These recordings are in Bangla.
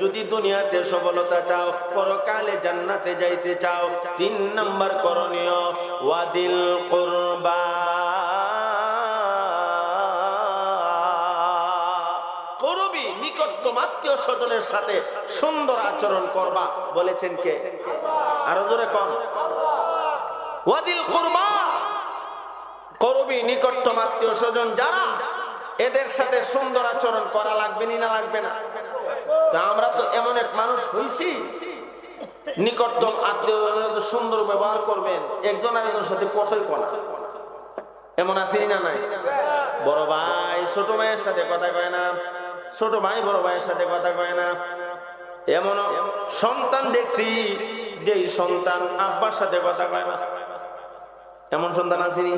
যদি দুনিয়াতে সফলতা চাও, পরকালে জান্নাতে যাইতে চাও, তিন নাম্বার করণীয়, ওয়াদিল কুরবা। নিকটতম আত্মীয় স্বজন যারা, এদের সাথে সুন্দর আচরণ করা লাগবে না লাগবে না? তা আমরা তো এমন এক মানুষ হইছি। নিকটতম আত্মীয় সুন্দর ব্যবহার করবেন। একজন আরেকজনের সাথে কথাই কনা এমন আছে না নাই? বড় ভাই, ছোট ভাইয়ের সাথে কথা কয় না। ছোট ভাই, বড় ভাইয়ের সাথে কথা কয় না। এমন সন্তান দেখছি যে সন্তান আব্বার সাথে কথা কয় না। এমন সন্তান আছে আসেনি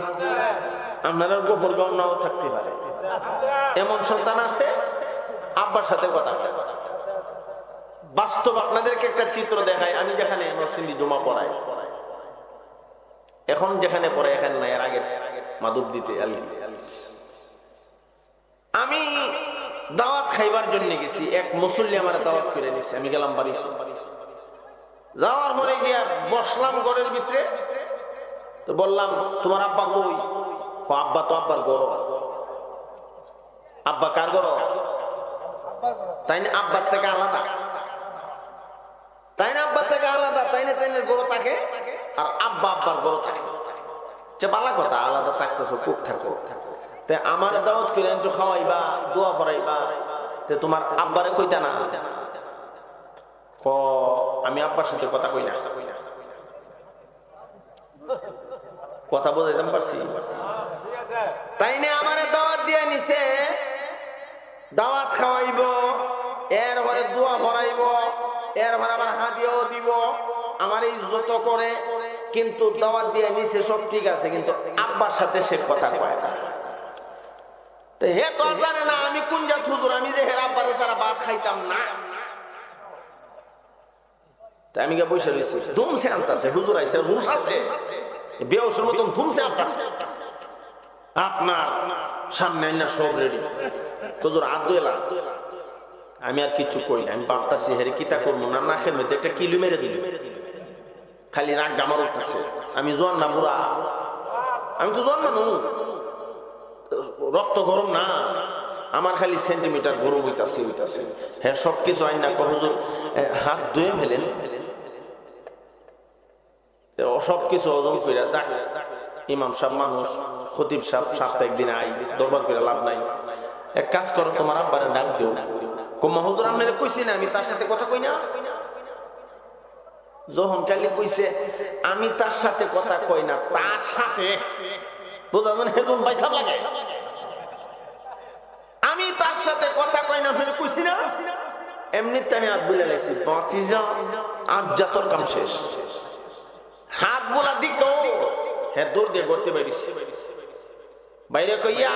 আপনারা গোপর গণনাও থাকতে পারে। এমন সন্তান আছে, আব্বার সাথে কথা বলে। বাস্তব আপনাদেরকে একটা চিত্র দেখায় আমি যেখানে নরসিংদী জমা পড়াই। এখন যেখানে পড়ে, এখানে নাই, এর আগে মাধব দিতে আমি দাওয়াত খাইবার জন্য গেছি। এক মুসল্লি আমার দাওয়াত করে নিছে। আমি গেলাম বাড়িতে। যাওয়ার পরে গিয়া বসলাম ঘরের ভিতরে। তো বললাম, তোমার আব্বা কই? আব্বা তো আব্বার গরম আব্বা কার গরম তাই না? আব্বার থেকে আলাদা। তাই না আব্বার থেকে আলাদা তাই না তাই গরু থাকে, আর আব্বা আব্বার গরু থাকে। যে বালা কথা, আলাদা থাকতেছো খুব থাকো। তে আমার দাওয়াত করে আনছো খাওয়াইবা, দোয়া করাইবা। তে তোমার আব্বারে কইতা না। ক, আমি আব্বার সাথে কথা কই না। কথা বোঝাইতাম পারছি? তাই না আমারে দাওয়াত দিয়ে নিছে, দাওয়াত খাওয়াইব, এর পরে দোয়া ভরাইব এর পরে আবার হাদিয়াও দিব। আমার এই যত করে, কিন্তু দাওয়াত দিয়ে নিচে সব ঠিক আছে, কিন্তু আব্বার সাথে সে কথা কয় না। হে তো জানে না, আমি কোন জাত হুজুর? আমি যে হের আব্বারে সারা ভাত খাইতাম না। তাই আমি গিয়ে বসে রয়েছি ধুমসে আনতাছে, হুজুর আইসে হুশ আছে। বেউসের মতন ধুমসে আনতাছে। আপনার সামনে না সব রেডি হুজুর আদ দোয়েলা আমি আর কিছু করি না, আমি ভাবতাছি, হেরে কিতা করব? না নাকের মধ্যে একটা কিলু মেরে দিল। খালি রাগ গামার উঠতেছে। আমি জন না, বুড়া। আমি তো জন মানুষ রক্ত গরম না। আমার খালি সেন্টিমিটার গরম হইতাছে হইতাছে। হ্যাঁ সব কিছু আইন না হুজুর। হাত ধুয়ে ফেলেন। সব কিছু ওজন করে ইমাম সাহেব মানুষ, খতিব সাহেব সাপ্তাহিক দিনে আই দরবার করে লাভ নাই। এক কাজ করো, তোমার আব্বারে ডাক দিও। আমি তার সাথে কথা কই না? তার সাথে আমি তার সাথে কথা কই না, ফের কইছি না? এমনিতে আমি হাত বুলে লাইছি বাঁচি যা আজ যাতর কাম শেষ। হাত বোলা দিক। হ্যাঁ দৌড় দিয়ে করতে পারিস। বাইরে কইয়া।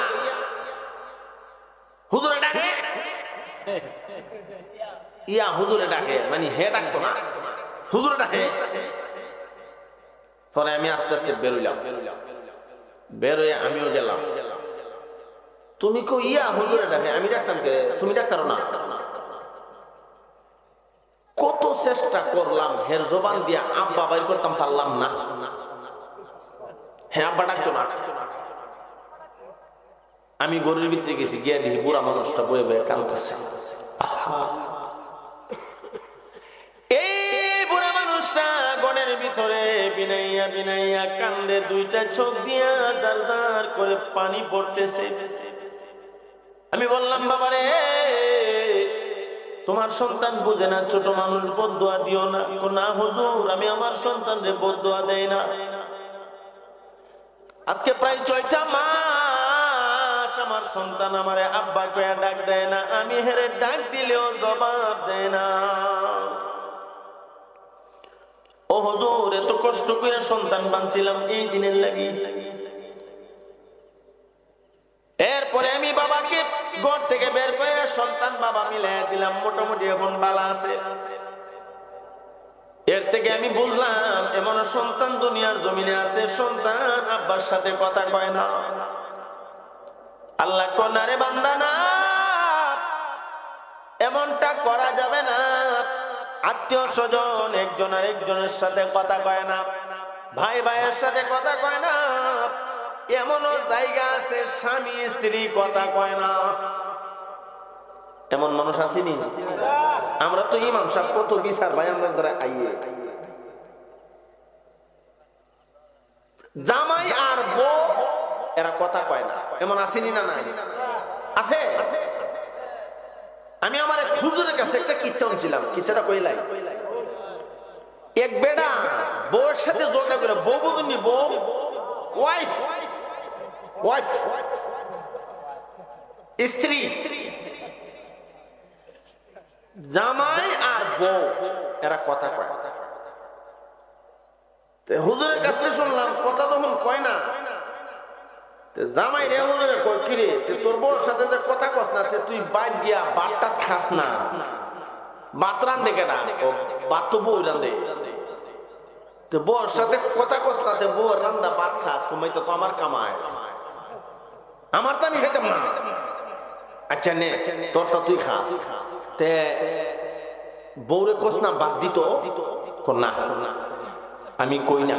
হুজুরে ডাকে। ইয়া হুজুরে ডাকে মানে হে ডাকতো না? হুজুরে ডাকে। পরে আমি আস্তে আস্তে বেরোইলাম বেরোয় আমিও গেলাম। তুমি কো ইয়া, হুজুরে ডাকে। আমি ডাকতাম কে? তুমি ডাক্তারও না? কত চেষ্টা করলাম, হের জবান দিয়া আব্বা বাইর করতাম পারলাম না। হ্যাঁ আব্বা ডাকতো না। আমি গরুর ভিতরে গেছি, গিয়ে দিছি বুড়া মানুষটা বয়ে বয়ে দিয়া বললাম, বাবারে, তোমার সন্তান বুঝে না, ছোট মানুষ বদুয়া দিও না হুজুর, আমি আমার সন্তানরে বদুয়া দেই না। আজকে প্রায় ছয়টা মাস আমার সন্তান আমারে আব্বা কয়া ডাক দেয় না, আমি হেরে ডাক দিলেও জবাব দেয় না। ও হুজুর, এত কষ্ট করে সন্তান বানছিলাম এই দিনের লাগি। এরপরে আমি বাবাকে ঘর থেকে বের করে সন্তান বাবা মিলাই দিলাম, মোটামুটি এখন বালা আছে। এর থেকে আমি বুঝলাম এমন সন্তান দুনিয়ার জমিনে আছে, সন্তান আব্বার সাথে কথা কয় না। আল্লাহ কনারে বান্দা না। এমনটা করা যাবে না। আত্মীয় স্বজন একজন আর একজনের সাথে কথা কয় না। ভাই ভাইয়ের সাথে কথা কয় না। এমনও জায়গা আছে স্বামী স্ত্রী কথা কয় না। এমন মানুষ আসেনি? আমরা তো ইমাম সাহেব, কত বিচার ভাই আমরা আইয়ে। বউ এরা কথা কয় না। এমন আসেনি না না আছে? আমি আমার এক হুজুরের কাছে একটা কিচ্ছা ছিলাম কিচ্ছাটা কইলাই। এক বেড়া বউয়ের সাথে জোরটা করে, বউ বুঝুনি বউ ওয়াইফ ওয়াইফ স্ত্রী, জামাই আর বউ, এরা কথা কয়। হুজুরের কাছ থেকে শুনলাম, কথা তখন কয় না। জামাই রে হুজুরে কয় কি রে তে তোর বউর সাথে যে কথা কস না তুই বাইর গিয়া বাটটা খাস না। বাত রান্ধে কেনা? বাত তো বউ রান্ধে তো বউর সাথে কথা কস না বউর রান্দা বাত খাস, কমাই তো আমার কামায়। আমার তো আমি খাইতাম না। আচ্ছা নে তোর তো তুই খাস। তে বউরে কস না বাদ দিত? কর না। আমি কই না।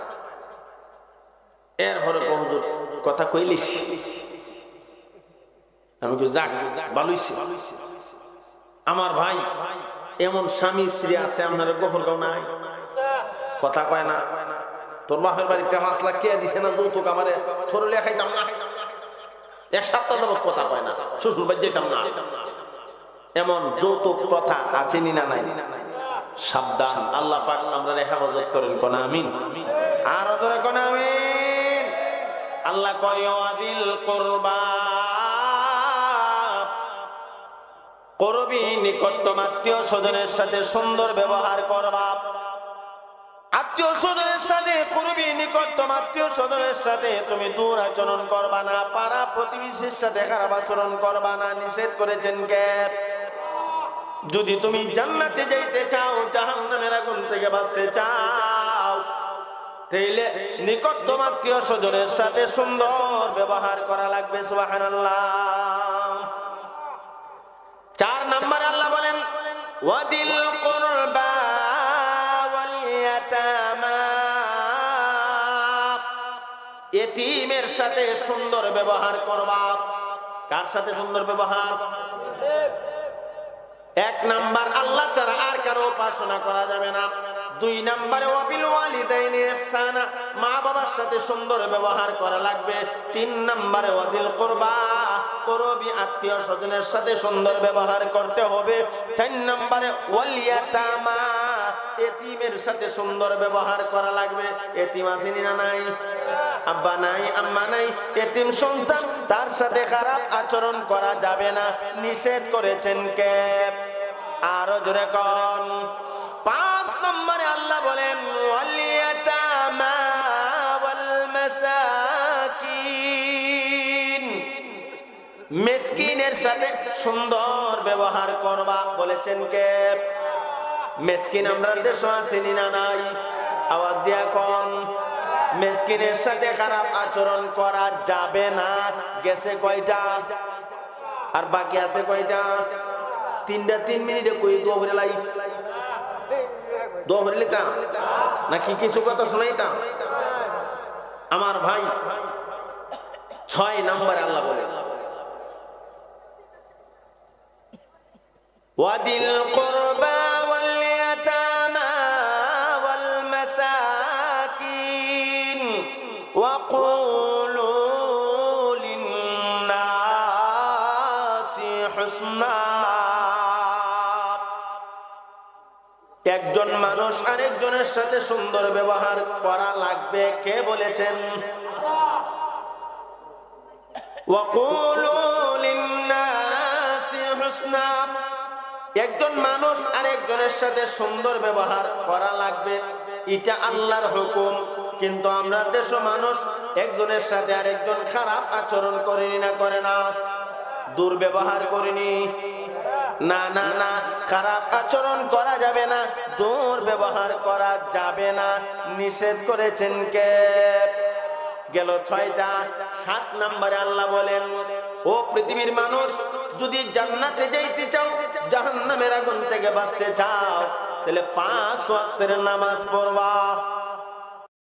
এর ঘরে বহুজুর কথা কইলিস? আমি কি যাক ভালোইছি আমার ভাই, এমন স্বামী, স্ত্রী আছে, আপনার গোফর গাও নাই? কথা কয় না। তোর বাপের বাড়িতে পাঁচ লাখ কে দিছে না যৌতুক আমারে? থরলে খাইতাম না। এক সপ্তাহ যাবত কথা কয় না। শ্বশুর বাড়ি যেতাম না। এমন যৌতুক কথা আছে নি না নাই? সাবধান, আল্লাহ পাক আমরা হেফাজত করেন, কোন আমিন। আর ধরে কোন আমিন। আল্লাহ কয় আদিল করবা। করবি নিকটতম আত্মীয় স্বজনের সাথে সুন্দর ব্যবহার করবা আত্মীয় স্বজনের সাথে করবি নিকটতম আত্মীয় স্বজনের সাথে তুমি দূর আচরণ করবা না, পাড়া প্রতিবেশীর সাথে খারাপ আচরণ করবা না, নিষেধ করেছেন কে? যদি তুমি জান্নাতে যাইতে চাও, জাহান্নামের আগুন থেকে বাঁচতে চাও তাইলে নিকটতম আত্মীয় স্বজনের সাথে সুন্দর ব্যবহার করা লাগবে, সুবহানাল্লাহ। চার নম্বরে আল্লাহ বলেন, ওয়াদিল কুরবা এতিমের সাথে সুন্দর ব্যবহার করবা। কার সাথে সুন্দর ব্যবহার? এক নাম্বার, আল্লাহ ছাড়া আর কারও উপাসনা করা যাবে না। দুই নাম্বারে ওয়াবিল ওয়ালিদাইনি ইহসানা। মা বাবার সাথে সুন্দর ব্যবহার করা লাগবে। তিন নাম্বারে ওয়াদিল কুরবা। করবি আত্মীয় স্বজনের সাথে সুন্দর ব্যবহার করতে হবে। চার নাম্বারে ওয়ালিয়াতামা এতিমের সাথে সুন্দর ব্যবহার করা লাগবে। এতিম আসেনি না নাই? আব্বা নাই, আম্মা নাই? এতিম সন্তান, তার সাথে খারাপ আচরণ করা যাবে না। নিষেধ করেছেন কে? আরও জোরে কন। আল্লাহ বলেন মেসকিনের সাথে সুন্দর ব্যবহার করবা, বলেছেন কে? মেসকিন আমরা দেশ আসেনি না নাই। আওয়াজ দিয়া কম মেসকিনের সাথে খারাপ আচরণ করা যাবে না। গেছে কয়টা? আর বাকি আছে কয়টা? তিনটা, তিন মিনিটে কই দো ভরে লাইফ? দোয়া লিতাম নাকি কিছু কথা শুনাইতাম? আমার ভাই ছয় নাম্বার আল্লাহ বলে ওয়াদিল وقولوا للناس حسنا একজন মানুষ আরেকজনের সাথে সুন্দর ব্যবহার করা লাগবে, কে বলেছেন? একজন মানুষ আরেকজনের সাথে সুন্দর ব্যবহার করা লাগবে, এটা আল্লাহর হুকুম। কিন্তু আমরা দেশ মানুষ একজনের সাথে আরেকজন খারাপ আচরণ করিনি না, করে না। দুর্ব্যবহার করিনি। না না না, খারাপ আচরণ করা যাবে না দুর্ব্যবহার করা যাবে না। নিষেধ করেছেন কে? গেল ছয়টা, সাত নম্বরে আল্লাহ বলেন, ও পৃথিবীর মানুষ, যদি জান্নাতে যাইতে চাও, জাহান্নামের আগুন থেকে বাঁচতে চাও, তাহলে পাঁচ ওয়াক্তের নামাজ পড়বা।